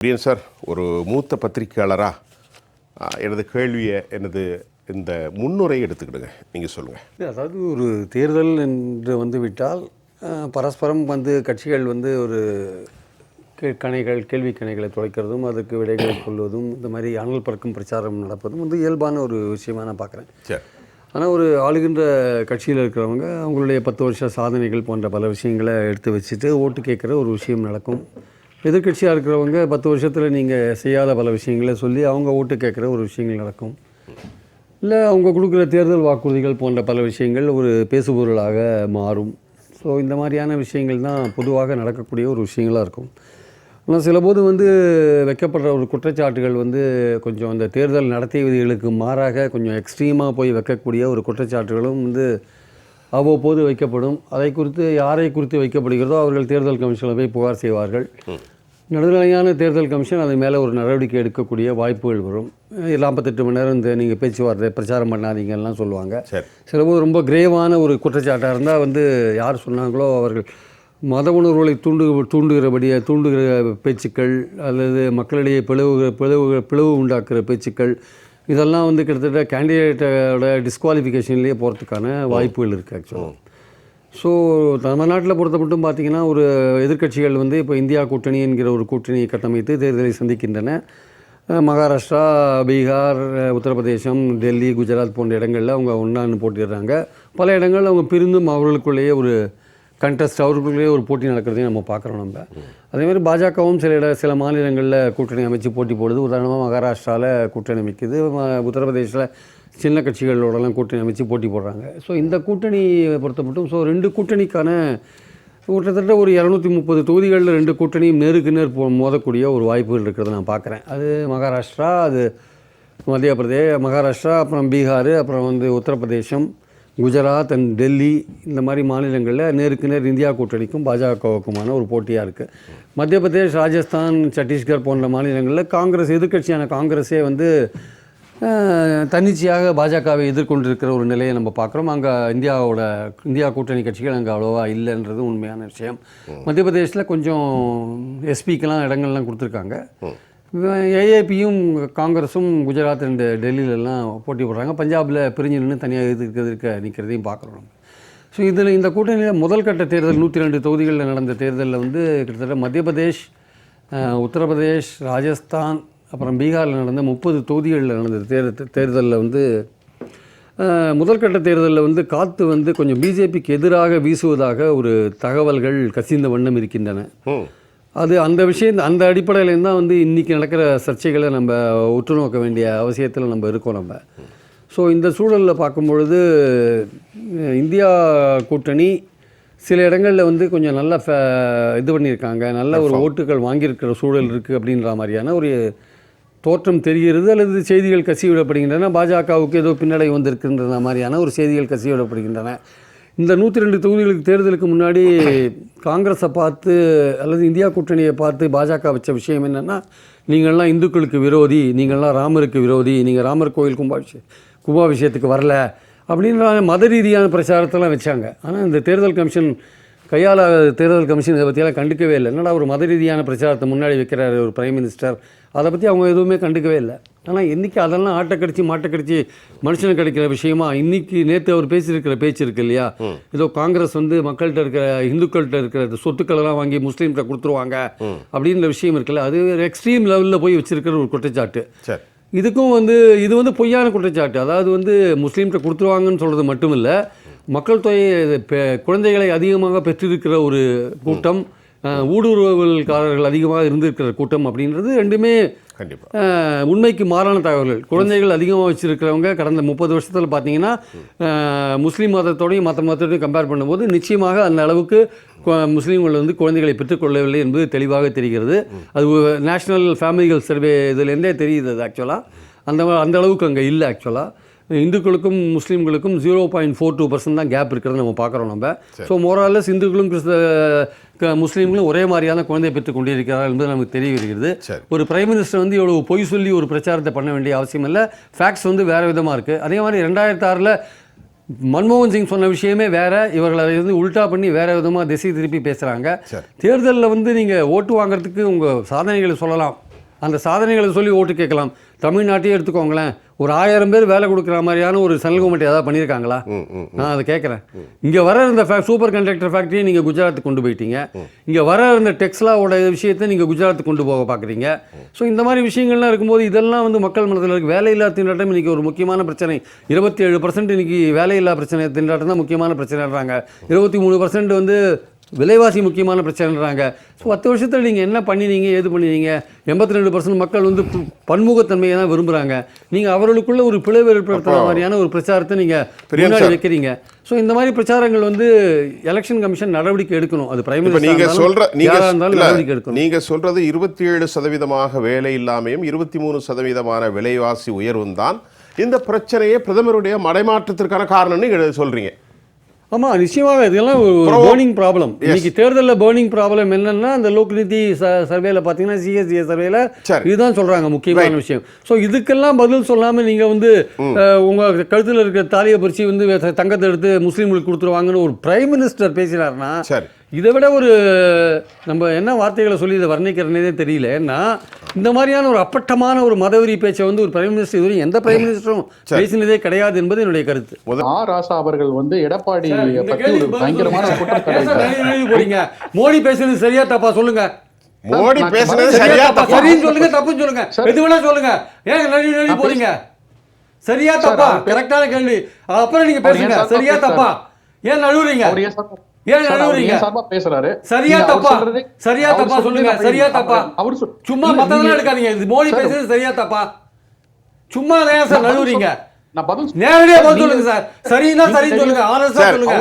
பிரியன் sir ஒரு மூத்த பத்திரிகையாளராக எனது கேள்வியை எனது இந்த முன்னுரையை எடுத்துக்கிடுங்க. நீங்கள் சொல்லுங்கள் அதாவது ஒரு தேர்தல் என்று வந்து விட்டால் பரஸ்பரம் வந்து கட்சிகள் வந்து ஒரு கே- கணைகள் கேள்வி கணைகளை துளைக்கிறதும் அதுக்கு விடைகளை சொல்வதும் இந்த மாதிரி அனல் பறக்கும் பிரச்சாரம் நடப்பதும் வந்து இயல்பான ஒரு விஷயமா நான் பார்க்குறேன் சரி. ஆனால் ஒரு ஆளுகின்ற கட்சியில் இருக்கிறவங்க அவங்களுடைய பத்து வருஷ சாதனைகள் போன்ற பல விஷயங்களை எடுத்து வச்சுட்டு ஓட்டு கேட்குற ஒரு விஷயம் நடக்கும். எதிர்க்கட்சியாக இருக்கிறவங்க பத்து வருஷத்தில் நீங்கள் செய்யாத பல விஷயங்களை சொல்லி அவங்க ஓட்டு கேட்குற ஒரு விஷயங்கள் நடக்கும். இல்லை அவங்க கொடுக்குற தேர்தல் வாக்குறுதிகள் போன்ற பல விஷயங்கள் ஒரு பேசுபொருளாக மாறும். ஸோ இந்த மாதிரியான விஷயங்கள் தான் பொதுவாக நடக்கக்கூடிய ஒரு விஷயங்களாக இருக்கும். ஆனால் சில போது வந்து வைக்கப்படுற ஒரு குற்றச்சாட்டுகள் வந்து கொஞ்சம் அந்த தேர்தல் நடத்தை விதிகளுக்கு மாறாக கொஞ்சம் எக்ஸ்ட்ரீமாக போய் வைக்கக்கூடிய ஒரு குற்றச்சாட்டுகளும் வந்து அவ்வப்போது வைக்கப்படும். அதை குறித்து யாரை குறித்து வைக்கப்படுகிறதோ அவர்கள் தேர்தல் கமிஷனில் போய் புகார் செய்வார்கள். நடுநிலையான தேர்தல் கமிஷன் அது மேலே ஒரு நடவடிக்கை எடுக்கக்கூடிய வாய்ப்புகள் வரும். நாற்பத்தெட்டு மணி நேரம் இந்த நீங்கள் பேச்சுவார்த்தை பிரச்சாரம் பண்ணாதீங்கலாம் சொல்லுவாங்க. சரி. சில போது ரொம்ப கிரேவான ஒரு குற்றச்சாட்டாக இருந்தால் வந்து யார் சொன்னாங்களோ அவர்கள் மத உணர்வுகளை தூண்டு தூண்டுகிறபடியே தூண்டுகிற பேச்சுக்கள் அல்லது மக்களிடையே பிளவு பிளவு பிளவு உண்டாக்குற பேச்சுக்கள் இதெல்லாம் வந்து கிட்டத்தட்ட கேண்டிடேட்டோட டிஸ்குவாலிஃபிகேஷன்லேயே போகிறதுக்கான வாய்ப்புகள் இருக்குது ஆக்சுவலாக ஸோ தமிழ்நாட்டில் பொறுத்த மட்டும் பார்த்தீங்கன்னா ஒரு எதிர்க்கட்சிகள் வந்து இப்போ இந்தியா கூட்டணி என்கிற ஒரு கூட்டணியை கட்டமைத்து தேர்தலை சந்திக்கின்றன. மகாராஷ்டிரா பீகார் உத்தரப்பிரதேசம் டெல்லி குஜராத் போன்ற இடங்களில் அவங்க ஒன்றான்னு போட்டிடுறாங்க. பல இடங்கள் அவங்க பிரிந்தும் அவர்களுக்குள்ளேயே ஒரு கண்டஸ்ட் அவர்களுக்குள்ளே ஒரு போட்டி நடக்கிறதையும் நம்ம பார்க்குறோம் நம்ம. அதேமாதிரி பாஜகவும் சில இட சில மாநிலங்களில் கூட்டணி அமைச்சு போட்டி போடுது. உதாரணமாக மகாராஷ்டிராவில் கூட்டணி அமைக்குது. உத்தரப்பிரதேசில் சின்ன கட்சிகளோடலாம் கூட்டணி அமைச்சு போட்டி போடுறாங்க. ஸோ இந்த கூட்டணியை பொறுத்த மட்டும் ஸோ ரெண்டு கூட்டணிக்கான கிட்டத்தட்ட ஒரு இரநூத்தி முப்பது தொகுதிகளில் ரெண்டு கூட்டணியும் நேருக்கு நேர் மோதக்கூடிய ஒரு வாய்ப்புகள் இருக்கிறத நான் பார்க்குறேன். அது மகாராஷ்டிரா அது மத்திய பிரதேஷ் மகாராஷ்டிரா அப்புறம் பீகார் அப்புறம் வந்து உத்தரப்பிரதேசம் குஜராத் அண்ட் டெல்லி இந்த மாதிரி மாநிலங்களில் நேருக்கு நேர் இந்தியா கூட்டணிக்கும் பாஜகவுக்குமான ஒரு போட்டியாக இருக்குது மத்திய பிரதேஷ் ராஜஸ்தான் சத்தீஸ்கர் போன்ற மாநிலங்களில் காங்கிரஸ் எதிர்க்கட்சியான காங்கிரஸே வந்து தன்னிச்சையாக பாஜகவை எதிர்கொண்டிருக்கிற ஒரு நிலையை நம்ம பார்க்குறோம். அங்கே இந்தியாவோட இந்தியா கூட்டணி கட்சிகள் அங்கே அவ்வளோவா இல்லைன்றது உண்மையான விஷயம். மத்திய பிரதேசில் கொஞ்சம் எஸ்பிக்கெல்லாம் இடங்கள்லாம் கொடுத்துருக்காங்க. ஏஏபியும் காங்கிரஸும் குஜராத் அண்டு டெல்லியிலலாம் போட்டி போடுறாங்க. பஞ்சாபில் பிரிஞ்சு நின்று தனியாக இருக்கிறது இருக்க நிற்கிறதையும் பார்க்குறோம் ஸோ இதில் இந்த கூட்டணியில் முதல் கட்ட தேர்தல் நூற்றி ரெண்டு தொகுதிகளில் நடந்த தேர்தலில் வந்து கிட்டத்தட்ட மத்திய பிரதேஷ் உத்தரப்பிரதேஷ் ராஜஸ்தான் அப்புறம் பீகாரில் நடந்த முப்பது தொகுதிகளில் நடந்த தேர்தல் தேர்தலில் வந்து முதல் கட்ட தேர்தலில் வந்து காற்று வந்து கொஞ்சம் பிஜேபிக்கு எதிராக வீசுவதாக ஒரு தகவல்கள் கசிந்த வண்ணம் இருக்கின்றன. அது அந்த விஷயம் அந்த அடிப்படையிலேருந்து தான் வந்து இன்றைக்கி நடக்கிற சர்ச்சைகளை நம்ம உற்று நோக்க வேண்டிய அவசியத்தில் நம்ம இருக்கோம் நம்ம. ஸோ இந்த சூழலில் பார்க்கும்பொழுது இந்தியா கூட்டணி சில இடங்களில் வந்து கொஞ்சம் நல்லா ஃப- இது பண்ணியிருக்காங்க. நல்ல ஒரு ஓட்டுகள் வாங்கியிருக்கிற சூழல் இருக்குது அப்படின்ற மாதிரியான ஒரு தோற்றம் தெரிகிறது அல்லது செய்திகள் கசிவிடப்படுகின்றன. பாஜகவுக்கு ஏதோ பின்னடை வந்திருக்கின்ற மாதிரியான ஒரு செய்திகள் கசிவிடப்படுகின்றன. இந்த நூற்றி ரெண்டு தொகுதிகளுக்கு தேர்தலுக்கு முன்னாடி காங்கிரஸை பார்த்து அல்லது இந்தியா கூட்டணியை பார்த்து பாஜக வச்ச விஷயம் என்னென்னா நீங்கள்லாம் இந்துக்களுக்கு விரோதி நீங்கள்லாம் ராமருக்கு விரோதி நீங்கள் ராமர் கோயில் கும்பாபிஷே கும்பாபிஷேகத்துக்கு வரல அப்படின்ற மத ரீதியான பிரச்சாரத்தெல்லாம் வச்சாங்க. ஆனால் இந்த தேர்தல் கமிஷன் கையாளாத தேர்தல் கமிஷன் இதை பற்றியெல்லாம் கண்டுக்கவே இல்லை. என்னடா ஒரு மத ரீதியான பிரச்சாரத்தை முன்னாடி வைக்கிறாரு ஒரு பிரைம் மினிஸ்டர் அதை பற்றி அவங்க எதுவுமே கண்டுக்கவே இல்லை. ஆனால் இன்றைக்கி அதெல்லாம் ஆட்டை கடிச்சு மாட்டை கடிச்சு மனுஷனுக்கு கிடைக்கிற விஷயமா இன்னைக்கு நேற்று அவர் பேசியிருக்கிற பேச்சு இருக்கு இல்லையா? ஏதோ காங்கிரஸ் வந்து மக்கள்கிட்ட இருக்கிற இந்துக்கள்கிட்ட இருக்கிற சொத்துக்களெல்லாம் வாங்கி முஸ்லீம்கிட்ட கொடுத்துருவாங்க அப்படின்ற விஷயம் இருக்குல்ல. அது எக்ஸ்ட்ரீம் லெவலில் போய் வச்சிருக்கிற ஒரு குற்றச்சாட்டு. சரி. இதுக்கும் வந்து இது வந்து பொய்யான குற்றச்சாட்டு. அதாவது வந்து முஸ்லீம்கிட்ட கொடுத்துருவாங்கன்னு சொல்கிறது மட்டும் இல்லை மக்கள் தொகை குழந்தைகளை அதிகமாக பெற்றிருக்கிற ஒரு கூட்டம் ஊடுருவல்காரர்கள் அதிகமாக இருந்திருக்கிற கூட்டம் அப்படின்றது ரெண்டுமே கண்டிப்பாக உண்மைக்கு மாறான தகவல்கள். குழந்தைகள் அதிகமாக வச்சிருக்கிறவங்க கடந்த முப்பது வருஷத்தில் பார்த்தீங்கன்னா முஸ்லீம் மதத்தோடையும் மற்ற மதத்தோடையும் கம்பேர் பண்ணும்போது நிச்சயமாக அந்த அளவுக்கு முஸ்லீம்கள் வந்து குழந்தைகளை பெற்றுக்கொள்ளவில்லை என்பது தெளிவாக தெரிகிறது. அது நேஷ்னல் ஃபேமிலிகள் சர்வே இதுலேருந்தே தெரியுது அது ஆக்சுவலாக அந்த அந்த அளவுக்கு அங்கே இல்லை ஆக்சுவலாக இந்துக்களுக்கும் முஸ்லீம்களுக்கும் zero point four two percent தான் கேப் இருக்கிறத நம்ம பார்க்குறோம் நம்ம. ஸோ மோராலஸ் இந்துக்களும் கிறிஸ்த க- முஸ்லீம்களும் ஒரே மாதிரியான குழந்தை பெற்றுக் கொண்டிருக்கிறார்கள் என்பது நமக்கு தெரிய வருகிறது. ஒரு பிரைம் மினிஸ்டர் வந்து இவ்வளவு பொய் சொல்லி ஒரு பிரச்சாரத்தை பண்ண வேண்டிய அவசியம் இல்லை. ஃபேக்ட்ஸ் வந்து வேறு விதமாக இருக்குது அதே மாதிரி ரெண்டாயிரத்தி ஆறில் மன்மோகன் சிங் சொன்ன விஷயமே வேற. இவர்கள் அதை வந்து உல்டா பண்ணி வேற விதமாக திசை திருப்பி பேசுகிறாங்க. தேர்தலில் வந்து நீங்கள் ஓட்டு வாங்குறதுக்கு உங்கள் சாதனைகளை சொல்லலாம். அந்த சாதனைகளை சொல்லி ஓட்டு கேட்கலாம். தமிழ்நாட்டையே எடுத்துக்கோங்களேன். ஒரு ஆயிரம் பேர் வேலை கொடுக்குற மாதிரியான ஒரு சென்ட்ரல் கவர்மெண்ட் ஏதாவது பண்ணியிருக்காங்களா? நான் அதை கேட்குறேன். இங்கே வர இருந்த சூப்பர் கண்டக்டர் ஃபேக்ட்ரியை நீங்கள் குஜராத்துக்கு கொண்டு போயிட்டீங்க. இங்கே வர இருந்த டெக்ஸ்லாவோட விஷயத்தை நீங்கள் குஜராத்துக்கு கொண்டு போக பார்க்குறீங்க. ஸோ இந்த மாதிரி விஷயங்கள்லாம் இருக்கும்போது இதெல்லாம் வந்து மக்கள் மனதில் இருக்கு. வேலையில்லா திண்டாட்டம் இன்றைக்கி ஒரு முக்கியமான பிரச்சனை. இருபத்தி ஏழு பர்சன்ட் இன்றைக்கி வேலையில்லா பிரச்சனை திண்டாட்டம் தான் முக்கியமான பிரச்சனைன்றாங்க. இருபத்தி மூணு பர்சன்ட் வந்து விலைவாசி முக்கியமான பிரச்சனைன்றாங்க. ஸோ பத்து வருஷத்தில் நீங்கள் என்ன பண்ணினீங்க ஏது பண்ணினீங்க? எண்பத்தி ரெண்டு பர்சன்ட் மக்கள் வந்து பன்முகத்தன்மையை தான் விரும்புகிறாங்க நீங்கள் அவர்களுக்குள்ள ஒரு பிளவு ஏற்படுத்துகிற மாதிரியான ஒரு பிரச்சாரத்தை நீங்கள் முன்னாடி. வைக்கிறீங்க. ஸோ இந்த மாதிரி பிரச்சாரங்கள் வந்து எலெக்ஷன் கமிஷன் நடவடிக்கை எடுக்கணும். அது பிரைம் இப்ப நீங்க சொல்ற நீங்க யாராக இருந்தாலும் இல்ல, நடவடிக்கை எடுக்கணும். நீங்க சொல்றது இருபத்தி ஏழு சதவீதமாக வேலை இல்லாமையும் இருபத்தி மூணு சதவீதமான விலைவாசி உயர்வும் தான் இந்த பிரச்சனையே பிரதமருடைய மடைமாற்றத்திற்கான காரணம்னு நீங்க சொல்றீங்க. ஆமாம் நிச்சயமாக இதெல்லாம் ஒரு பேர்னிங் ப்ராப்ளம் இன்னைக்கு தேர்தலில் பேர்னிங் ப்ராப்ளம் என்னன்னா அந்த லோக்நிதி சர்வேல பார்த்தீங்கன்னா சிஎஸ்சிஏ சர்வேல சரி. இதுதான் சொல்றாங்க முக்கியமான விஷயம். ஸோ இதுக்கெல்லாம் பதில் சொல்லாமல் நீங்க வந்து உங்க கழுத்தில் இருக்கிற தாலியை பறிச்சு வந்து தங்கத்தை எடுத்து முஸ்லீம்களுக்கு கொடுத்துருவாங்கன்னு ஒரு பிரைம் மினிஸ்டர் பேசினார்னா சரி. இதை விட ஒரு நம்ம என்ன வார்த்தைகளை சொல்லி இதை வர்ணிக்கிறனே தெரியல. ஏன்னா இந்த மாதிரியான ஒரு அப்பட்டமான ஒரு மதவெறி பேச்சை வந்து ஒரு பிரைம் மினிஸ்டர் இதுவரையும் எந்த பிரைம் மினிஸ்டரும் பேசினதே கிடையாது என்பது என்னுடைய கருத்து. ஆர் ராசா அவர்கள் வந்து எடப்பாடி போறீங்க? மோடி பேசுறது சரியா தப்பா சொல்லுங்க. மோடி பேசுறது சரியா சரின்னு சொல்லுங்க தப்புன்னு சொல்லுங்க. எது வேணா சொல்லுங்க. ஏன் நழுவி நழுவி நான் போறீங்க? சரியா சார், தப்பா? கரெக்டான கேள்வி. அப்புறம் நீங்க பேசுங்க. சரியா? தப்பா ஏன் நழுவுறீங்க? சார், பேசுறாரு. சரியா தப்பா? சொல்றதே- சரியா தப்பா சொல்லுங்க. சரியா தப்பா? அவர் சும்மா மத்ததெல்லாம் எடுக்காதீங்க. இது மோடி சார், பேசுறது சரியா தப்பா? சும்மா ஏன் சார் நான் பதில் நழுவுறீங்க நேரடியா சார், பதில் சொல்லுங்க சார். சரின்னா சரின்னு சொல்லுங்க. ஆனஸ்டா சார், சொல்லுங்க.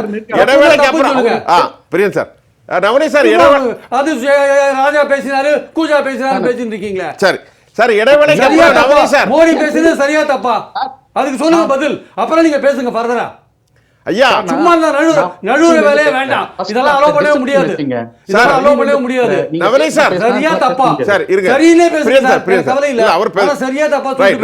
பிரியன் சார். நவனி சார் இடைவேளை அது ராஜா பேசினாரு கூஜா பேசினாரு பேசிட்டு இருக்கீங்களா. சரி சார் இடைவேளைக்கு சரியா அப்புறம் நவனி சார். மோடி பேசுறது சரியா தப்பா? அதுக்கு சொல்லுங்க பதில். அப்புறம் நீங்க பேசுங்க ஃபர்தரா ஐயா! சும்மா இந்த நழு நான் நழுவுற வேலையே வேண்டாம். இதெல்லாம் அலோவ் பண்ணவே முடியாது. சார், அலோவ் பண்ணவே முடியாது. நவனி சார், சரியா தப்பா. சார் இருங்க. சரின்னே பேசுங்க பிரியன் சார் சார் பிரியன் கவலை இல்ல. அவர் சரியா தப்பா ரைட்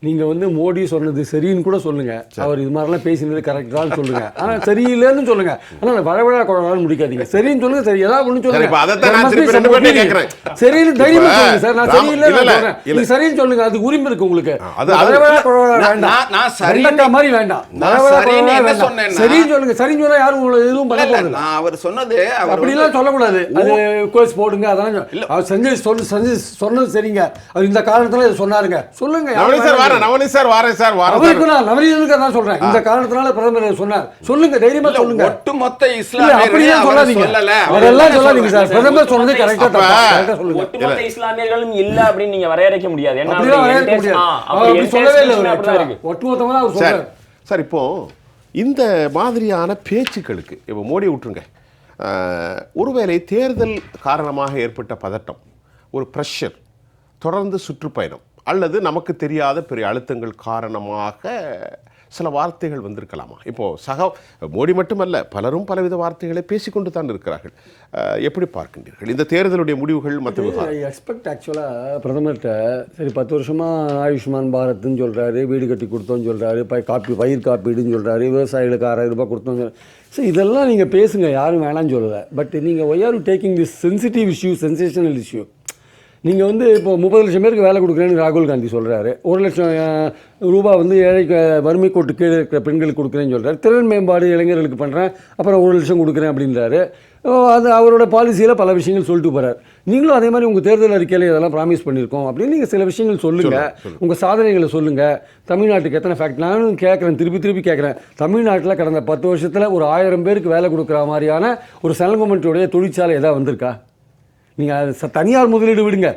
பேசுங்க நீங்க வந்து மோடி சொன்னது சரின்னு கூட சொல்லுங்க. அவர் இது மாதிரிலாம் பேசினது கரெக்டான்னு சொல்லுங்க. ஆனா சரியில்லைன்னு சொல்லுங்க. ஆனா வழவழா குழந்தை முடிக்காதீங்க. சரின்னு சொல்லுங்க சரி ஏதாவது ஒண்ணு சரி, சொல்லுங்க இப்ப அதைத்தான் நான் There must be திருப்பி some ரெண்டு பேர்ட்டையும் opinion. கேட்கிறேன். சரின்னு தைரியமா இப்ப சொல்லுங்க சார். நான் சரியில்லை இல்ல, இல்ல, சொல்றேன். இல்ல. நீங்க சரின்னு சொல்லுங்க அதுக்கு உரிமை இருக்கு உங்களுக்கு. அது- அது- வழவழா குழவழா நான்- வேண்டாம். நான்- வெண்டைக்காய் மாதிரி வேண்டாம். சரின்னு சொல்லுங்க சரின்னு சொன்னா யாரும் உங்களை எதுவும் பண்ண இல்ல, போறது நான் அவர் சொன்னது அப்படிலாம் சொல்லக்கூடாது. அது கோர்ஸ் போடுங்க அதெல்லாம் அவர் செஞ்சு சொல்லு செஞ்சு சொன்னது சரிங்க. அவர் இந்த காரணத்துல இதை சொன்னாருங்க. சொல்லுங்க சார் நவனி சார் வாரேன் சார் வாரேன் அவருக்கு நான் தான் சொல்றேன். இந்த காரணத்தினால பிரதமர் சொன்னார். சொல்லுங்க தைரியமா சொல்லுங்க. ஒட்டுமொத்த அப்படிலாம் அவர் சொல்லாதீங்க. அதெல்லாம் என்ன சொல்லாதீங்க சார். சொல்றாரு? பிரதமர் சொன்னது கரெக்டா கரெக்டா சொல்லுங்க. ஒட்டுமொத்த இஸ்லாமியர்களும் இல்ல அப்படின்னு நீங்க வரையறைக்க முடியாது. ஏன்னா அப்படி சொல்லவே இல்லை ஒட்டுமொத்தமா அவர் சார் சொல்றாரு சார் இப்போ இந்த மாதிரியான பேச்சுக்களுக்கு இப்போ மோடி விட்டுருங்க. ஒருவேளை தேர்தல் காரணமாக ஏற்பட்ட பதட்டம் ஒரு ப்ரெஷர் தொடர்ந்து சுற்றுப்பயணம் அல்லது நமக்கு தெரியாத பெரிய அழுத்தங்கள் காரணமாக சில வார்த்தைகள் வந்திருக்கலாமா? இப்போ சக மோடி மட்டுமல்ல பலரும் பலவித வார்த்தைகளை பேசிக்கொண்டு தான் இருக்கிறார்கள். எப்படி பார்க்கின்றீர்கள்? இந்த தேர்தலுடைய முடிவுகள் மற்ற எக்ஸ்பெக்ட் ஆக்சுவலாக பிரதமர்கிட்ட சரி பத்து வருஷமாக ஆயுஷ்மான் பாரத்னு சொல்கிறாரு வீடு கட்டி கொடுத்தோன்னு சொல்கிறாரு ப காப்பி பயிர் காப்பீடுன்னு சொல்கிறாரு விவசாயிகளுக்கு ஆறாயிரம் ரூபாய் கொடுத்தோன்னு ஸோ இதெல்லாம் நீங்கள் பேசுங்க யாரும் வேணாம்னு சொல்லலை. பட் நீங்கள் why are taking this sensitive issue sensational issue நீங்கள் வந்து இப்போ முப்பது லட்சம் பேருக்கு வேலை கொடுக்குறேன்னு ராகுல் காந்தி சொல்கிறாரு ஒரு லட்சம் ரூபாய் வந்து ஏழை வறுமை கோட்டு கீழே இருக்கிற பெண்களுக்கு கொடுக்குறேன்னு சொல்கிறாரு திறன் மேம்பாடு இளைஞர்களுக்கு பண்ணுறேன் அப்புறம் ஒரு லட்சம் கொடுக்குறேன் அப்படின்றாரு. அது அவரோட பாலிசியில் பல விஷயங்கள் சொல்லிட்டு போகிறார் நீங்களும் அதே மாதிரி உங்கள் தேர்தல் அறிக்கையில் இதெல்லாம் ப்ராமிஸ் பண்ணியிருக்கோம் அப்படின்னு நீங்கள் சில விஷயங்கள் சொல்லுங்கள் உங்கள் சாதனைகளை சொல்லுங்கள் தமிழ்நாட்டுக்கு எத்தனை ஃபேக்ட் நானும் கேட்குறேன் திருப்பி திருப்பி கேட்குறேன். தமிழ்நாட்டில் கடந்த பத்து வருஷத்தில் ஒரு ஆயிரம் பேருக்கு வேலை கொடுக்குற மாதிரியான ஒரு கவர்மெண்ட்டுடைய தொழிற்சாலை எதாவது வந்திருக்கா? நீங்கள் அது ச- தனியார் முதலீடு விடுங்க.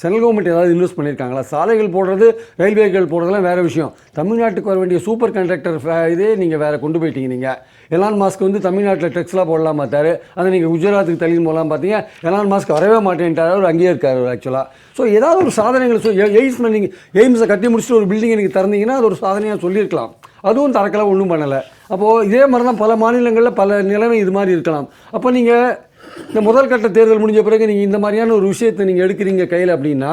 சென்ட்ரல் கவர்மெண்ட் ஏதாவது இன்வெஸ்ட் பண்ணியிருக்காங்களா சாலைகள் போடுறது ரயில்வேகள் போடுறதுலாம் வேறு விஷயம். தமிழ்நாட்டுக்கு வர வேண்டிய சூப்பர் கண்டக்டர் இதே நீங்கள் வேறு கொண்டு போயிட்டீங்க நீங்கள் எலான் மாஸ்க் வந்து தமிழ்நாட்டில் டெக்ஸ்லாம் போடலாம் பார்த்தாரு. அதை நீங்கள் குஜராத்துக்கு தள்ளி போகலாம் பார்த்தீங்க. எலான் மாஸ்க் வரவே மாட்டேன்ட்டார். அவர் அங்கேயே இருக்கார் ஆக்சுவலாக ஸோ ஏதாவது ஒரு சாதனைகள் சொல் எய்ம்ஸ் நீங்கள் எய்ம்ஸை கட்டி முடிச்சுட்டு ஒரு பில்டிங் நீங்கள் திறந்தீங்கன்னா அது ஒரு சாதனையாக சொல்லியிருக்கலாம். அதுவும் திறக்கல ஒன்றும் பண்ணலை. அப்போது இதே மாதிரி தான் பல மாநிலங்களில் பல நிலைமை இது மாதிரி இருக்கலாம். அப்போ நீங்கள் இந்த முதல் கட்ட தேர்தல் முடிஞ்ச பிறகு நீங்கள் இந்த மாதிரியான ஒரு விஷயத்தை நீங்கள் எடுக்கிறீங்க கையில் அப்படின்னா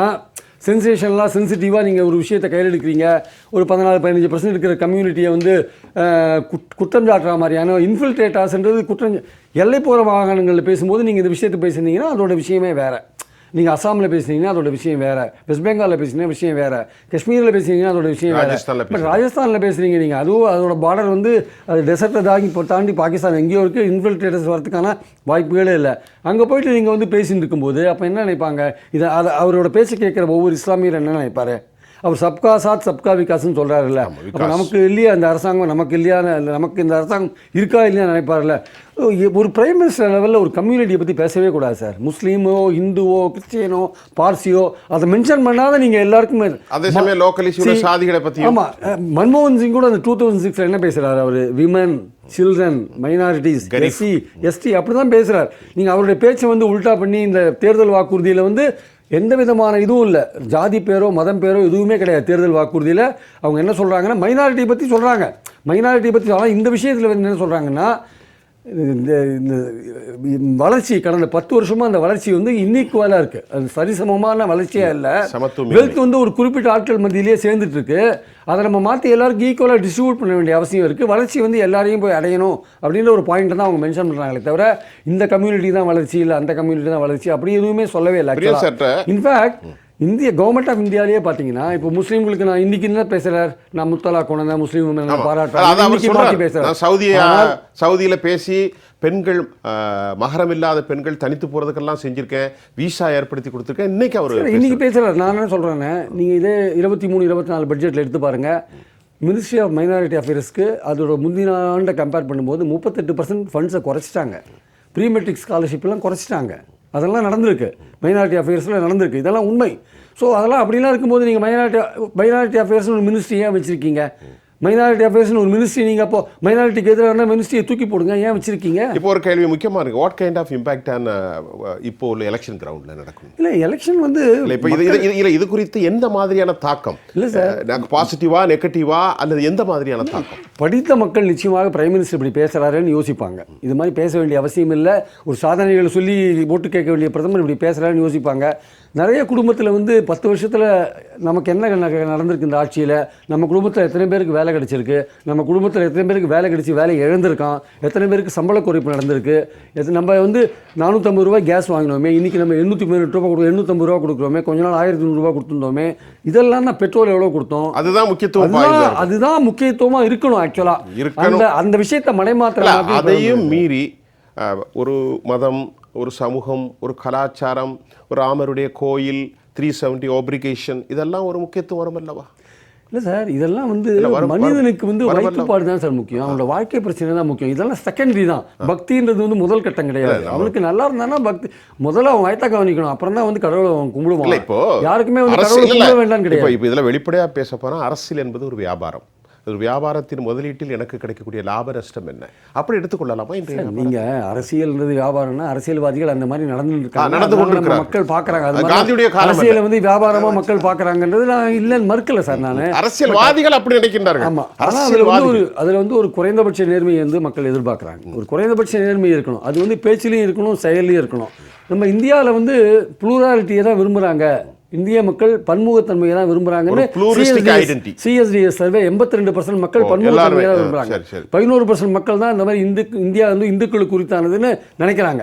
சென்சேஷனலாக சென்சிட்டிவாக நீங்கள் ஒரு விஷயத்தை கையில் எடுக்கிறீங்க. ஒரு பதினாலு பதினஞ்சு பர்சன்ட் இருக்கிற கம்யூனிட்டியை வந்து குட்- குற்றம் சாட்டுற மாதிரியான இன்ஃபில்ட்ரேட்டாஸ்ன்றது குற்றம் எல்லை போகிற வாகனங்களில் பேசும்போது நீங்கள் இந்த விஷயத்தை பேசுனீங்கன்னா அதோட விஷயமே வேறு. நீங்கள் அசாமில் பேசுனீங்கன்னா அதோட விஷயம் வேற. வெஸ்ட் பெங்காலில் பேசுனீங்கன்னா விஷயம் வேற. காஷ்மீரில் பேசுனீங்கன்னா அதோட விஷயம் வேற. பட் ராஜஸ்தானில் பேசுகிறீங்க நீங்கள் அதுவும் அதோட பார்டர் வந்து அது டெசர்ட்டை தாங்கி இப்போ தாண்டி பாகிஸ்தான் எங்கேயோ இருக்குது இன்ஃபில்ட்ரேட்டர்ஸ் வரதுக்கான வாய்ப்புகளே இல்லை. அங்கே போயிட்டு நீங்கள் வந்து பேசிட்டு இருக்கும்போது அப்போ என்ன நினைப்பாங்க? இதை அதை அவரோட பேச்சு கேட்குற ஒவ்வொரு இஸ்லாமியர் என்ன நினைப்பாரு? அவர் சப்கா சாத் சப்கா விகாஸ்னு சொல்கிறாருல்ல அப்போ நமக்கு இல்லையா இந்த அரசாங்கம்? நமக்கு இல்லையா? நமக்கு இந்த அரசாங்கம் இருக்கா இல்லையா நினைப்பார்ல ஒரு பிரைம் மினிஸ்டர் லெவலில் ஒரு கம்யூனிட்டியை பத்தி பேசவே கூடாது சார். முஸ்லீமோ இந்துவோ கிறிஸ்டியனோ பார்சியோ அதை மென்ஷன் பண்ணாத நீங்கள் எல்லாருக்குமே அதே சமயம் local issue ல See, சாதிகளை பத்தியும். ஆமா அஹ், மன்மோகன் சிங் கூட அந்த டூ தௌசண்ட் சிக்ஸில் என்ன பேசுறாரு அவர்? Women children minorities SC ST அப்படி தான் பேசுகிறார் நீங்கள் அவருடைய பேச்சை வந்து உல்டா பண்ணி இந்த தேர்தல் வாக்குறுதியில் வந்து எந்த விதமான இதுவும் இல்லை. ஜாதி பேரோ மதம் பேரோ எதுவுமே கிடையாது. தேர்தல் வாக்குறுதியில் அவங்க என்ன சொல்கிறாங்கன்னா மைனாரிட்டியை பற்றி சொல்கிறாங்க மைனாரிட்டியை பற்றி ஆனால் இந்த விஷயத்தில் வந்து என்ன சொல்கிறாங்கன்னா இந்த இந்த வளர்ச்சி கடந்த பத்து வருஷமா அந்த வளர்ச்சி வந்து இன்னீக்குவலாக இருக்கு. அது சரிசமமான வளர்ச்சியா இல்லை. வெல்த் வந்து ஒரு குறிப்பிட்ட ஆட்கள் மத்தியிலேயே சேர்ந்துட்டு இருக்கு அதை நம்ம மாற்றி எல்லாருக்கும் ஈக்குவலாக டிஸ்ட்ரிபியூட் பண்ண வேண்டிய அவசியம் இருக்குது வளர்ச்சி வந்து எல்லாரையும் போய் அடையணும் அப்படின்ற ஒரு பாயிண்ட் தான் அவங்க மென்ஷன் பண்ணுறாங்களே தவிர இந்த கம்யூனிட்டி தான் வளர்ச்சி இல்லை அந்த கம்யூனிட்டி தான் வளர்ச்சி அப்படி எதுவுமே சொல்லவே இல்லை இன்ஃபேக்ட் இந்திய கவர்மெண்ட் ஆஃப் இந்தியாவிலேயே பார்த்தீங்கன்னா இப்போ முஸ்லீம்களுக்கு நான் இன்னைக்கு என்ன பேசுறார்? நான் முத்தலா கொண்டு தான் முஸ்லீம் பாராட்டுறேன். சவுதிய ஆனால் சவுதியில பேசி பெண்கள் மகரம் இல்லாத பெண்கள் தனித்து போறதுக்கெல்லாம் செஞ்சிருக்கேன். விசா ஏற்படுத்தி கொடுத்துருக்கேன். இன்னைக்கு அவர் சரி, இன்னைக்கு பேசுறாரு. நான் என்ன சொல்றேன்னு நீங்க இதே இருபத்தி மூணு இருபத்தி நாலு பட்ஜெட்ல எடுத்து பாருங்க. மினிஸ்ட்ரி ஆஃப் மைனாரிட்டி அஃபேர்ஸ்க்கு அதோட முந்தின ஆண்டை கம்பேர் பண்ணும்போது முப்பத்தெட்டு பர்சன்ட் ஃபண்ட்ஸை குறைச்சிட்டாங்க. ப்ரீ மெட்ரிக் ஸ்காலர்ஷிப்லாம் குறைச்சிட்டாங்க. அதெல்லாம் நடந்திருக்கு. மைனாரிட்டி அஃபேர்ஸில் நடந்திருக்கு. இதெல்லாம் உண்மை. ஸோ அதெல்லாம் அப்படிலாம் இருக்கும்போது நீங்கள் மைனாரிட்டி மைனாரிட்டி அஃபேர்ஸ்னு ஒரு மினிஸ்ட்ரி ஏன் வச்சுருக்கீங்க? மைனாரிட்டி அஃபேர்ஸ்னு ஒரு மினிஸ்ட்ரி நீங்கள் அப்போ மைனாரிட்டிக்கு எதிரான மினிஸ்ட்ரியை தூக்கி போடுங்க. ஏன் வச்சிருக்கீங்க? இப்போ ஒரு கேள்வி முக்கியமா இருக்கு. What kind of impact on இப்போ உள்ள எலெக்ஷன் கிரவுண்ட்ல நடக்கும்? இல்லை எலெக்ஷன் வந்து இல்ல இப்போ இது இது இல்ல இது குறித்து எந்த மாதிரியான தாக்கம்? இல்ல நாங்கள் பாசிட்டிவா நெகட்டிவா அல்லது எந்த மாதிரியான தாக்கம்? படித்த மக்கள் நிச்சயமாக பிரைம் மினிஸ்டர் இப்படி பேசுகிறாருன்னு யோசிப்பாங்க. இது மாதிரி பேச வேண்டிய அவசியம் இல்லை. ஒரு சாதனைகளை சொல்லி ஓட்டு கேட்க வேண்டிய பிரதமர் இப்படி பேசுகிறாருன்னு யோசிப்பாங்க. நிறைய குடும்பத்தில் வந்து பத்து வருஷத்தில் நமக்கு என்ன நடந்திருக்கு இந்த ஆட்சியில்? நம்ம குடும்பத்தில் எத்தனை பேருக்கு வேலை கிடைச்சிருக்கு? நம்ம குடும்பத்தில் எத்தனை பேருக்கு வேலை கிடைச்சி வேலை இழந்திருக்கான்? எத்தனை பேருக்கு சம்பள குறைப்பு நடந்திருக்கு? எத்தனை நம்ம வந்து நானூற்றம்பது ரூபாய் கேஸ் வாங்கினோமே இன்றைக்கி நம்ம எண்ணூற்றி பதினெட்டு ரூபா கொடுக்குறோம் எண்ணூற்றம்பது ரூபா கொடுக்குறோமே கொஞ்ச நாள் ஆயிரத்தி நூறுரூவா கொடுத்துருந்தோமே இதெல்லாம் தான் பெட்ரோல் எவ்வளோ கொடுத்தோம்? அதுதான் முக்கியத்துவம் அதுதான் வாய்ந்தது அதுதான் முக்கியத்துவமா இருக்கணும் ஆக்சுவலா இருக்கணும். அந்த அந்த விஷயத்தை மடைமாற்ற அதையும் மீறி ஒரு மதம் ஒரு சமூகம் ஒரு கலாச்சாரம் ஒரு ராமருடைய கோயில் த்ரீ செவன்டி ஓப்ரிகேஷன் இதெல்லாம் ஒரு முக்கியத்துவம் வரும் அல்லவா? இல்ல சார் இதெல்லாம் வந்து மனிதனுக்கு வந்து. வயிற்றுப்பாடு தான் சார் முக்கியம். அவனோட வாழ்க்கை பிரச்சனை தான் முக்கியம். இதெல்லாம் செகண்டரி தான். பக்தின்றது வந்து முதல் கட்டம் கிடையாது. அவனுக்கு நல்லா இருந்தானா பக்தி முதல்ல அவன் வயிற்ற கவனிக்கணும். அப்புறம் தான் வந்து கடவுளை அவன் கும்பிடுவான் இப்போ யாருக்குமே வந்து கடவுளை வேண்டாம்னு கிடையாது. இப்போ இதுல வெளிப்படையா பேச போனா அரசியல் என்பது ஒரு வியாபாரம். ஒரு வியாபாரத்தின் முதலீட்டில் எனக்கு கிடைக்கக்கூடிய லாப நஷ்டம் என்ன? அப்படி எடுத்துக்கொள்ளலாமா? இன்றைய வியாபாரம்? நீங்க அரசியல்ன்றது வியாபாரம்னா அரசியல்வாதிகள் அந்த மாதிரி நடந்து இருக்காங்க நடந்து கொண்டிருக்கிறாங்க. மக்கள் மாதிரி காந்தியுடைய. அரசியலை வந்து வியாபாரமா மக்கள் பாக்குறாங்கன்றது நான் இல்லைன்னு மறுக்கல சார் நான். அரசியல்வாதிகள் அப்படி நினைக்கின்றார்கள். ஆமா. அதுல வந்து ஒரு அதுல வந்து ஒரு குறைந்தபட்ச நேர்மையை வந்து மக்கள் எதிர்பார்க்கறாங்க. ஒரு குறைந்தபட்ச நேர்மை இருக்கணும். அது வந்து பேச்சிலையும் இருக்கணும் செயல்லையும் இருக்கணும். நம்ம இந்தியாவில் வந்து ப்ளூராலிட்டியை தான் விரும்புறாங்க. இந்திய மக்கள் பன்முகத்தன்மையை தான் விரும்புறாங்கன்னு. சிஎஸ்டிஎஸ் சர்வே எண்பத்தி ரெண்டு பர்சன்ட் மக்கள் பன்முகத்தன்மையை தான் விரும்புறாங்க. பதினோரு பர்சன்ட் மக்கள் தான் இந்த மாதிரி இந்து இந்தியா வந்து இந்துக்கள் குறித்தானதுன்னு நினைக்கிறாங்க.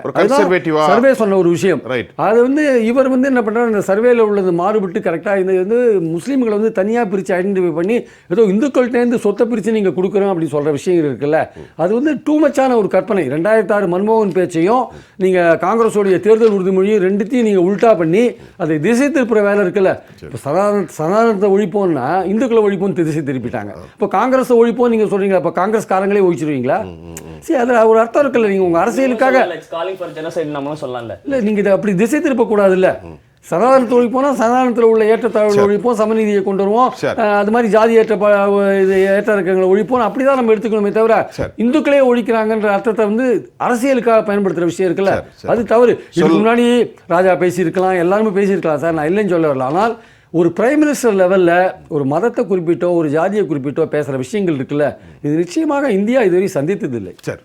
சர்வே சொன்ன ஒரு விஷயம். அது வந்து இவர் வந்து என்ன பண்றாரு இந்த சர்வேல உள்ளது மாறுபட்டு கரெக்டாக இந்த வந்து முஸ்லீம்களை வந்து தனியாக பிரித்து ஐடென்டிஃபை பண்ணி ஏதோ இந்துக்கள்கிட்டேருந்து சொத்தை பிரித்து நீங்கள் கொடுக்குறோம் அப்படி சொல்கிற விஷயங்கள் இருக்குல்ல. அது வந்து டூ மச்சான ஒரு கற்பனை. ரெண்டாயிரத்தி ஆறு மன்மோகன் பேச்சையும் நீங்கள் காங்கிரஸோடைய தேர்தல் உறுதிமொழியும் ரெண்டுத்தையும் நீங்கள் உல்டா பண்ணி அதை திசை திருப்புற வேலை இருக்குல்ல. இப்போ சனாதன சனாதனத்தை ஒழிப்போம்னா இந்துக்களை ஒழிப்போம் திசை திருப்பிட்டாங்க. இப்போ காங்கிரஸை ஒழிப்போம் நீங்கள் சொல்கிறீங்களா இப்போ காங்கிரஸ்காரங்களே ஒழிச்சிருவீங்களா? சரி அதில் ஒரு அர்த்தம் இருக்குல்ல நீங்கள் உங்கள் அரசியலுக்காக. காலிங் ஃபார் ஜெனசைட் நம்மளும் சொல்லலாம்ல. இல்லை நீங்கள் இதை அப்படி திசை திருப்பக்கூடாதுல்ல. சனாதனத்தை ஒழிப்போம் சனாதனத்தில் உள்ள ஏற்றத்தாழ்வுகளை ஒழிப்போம் சமநீதியை கொண்டு வருவோம். அது மாதிரி ஜாதி ஏற்ற இது ஏற்ற இறக்கங்களை ஒழிப்போம் அப்படி தான் நம்ம எடுத்துக்கணுமே தவிர. இந்துக்களே ஒழிக்கிறாங்கன்ற அர்த்தத்தை வந்து அரசியலுக்காக பயன்படுத்துகிற விஷயம் இருக்குல்ல. அது தவறு. இதுக்கு முன்னாடி ராஜா பேசியிருக்கலாம் எல்லாருமே பேசியிருக்கலாம் சார். நான் இல்லைன்னு சொல்ல வரல ஆனால் ஒரு பிரைம் மினிஸ்டர் லெவலில் ஒரு மதத்தை குறிப்பிட்டோ ஒரு ஜாதியை குறிப்பிட்டோ பேசுகிற விஷயங்கள் இருக்குல்ல. இது நிச்சயமாக இந்தியா இதுவரை சந்தித்ததில்லை. சரி.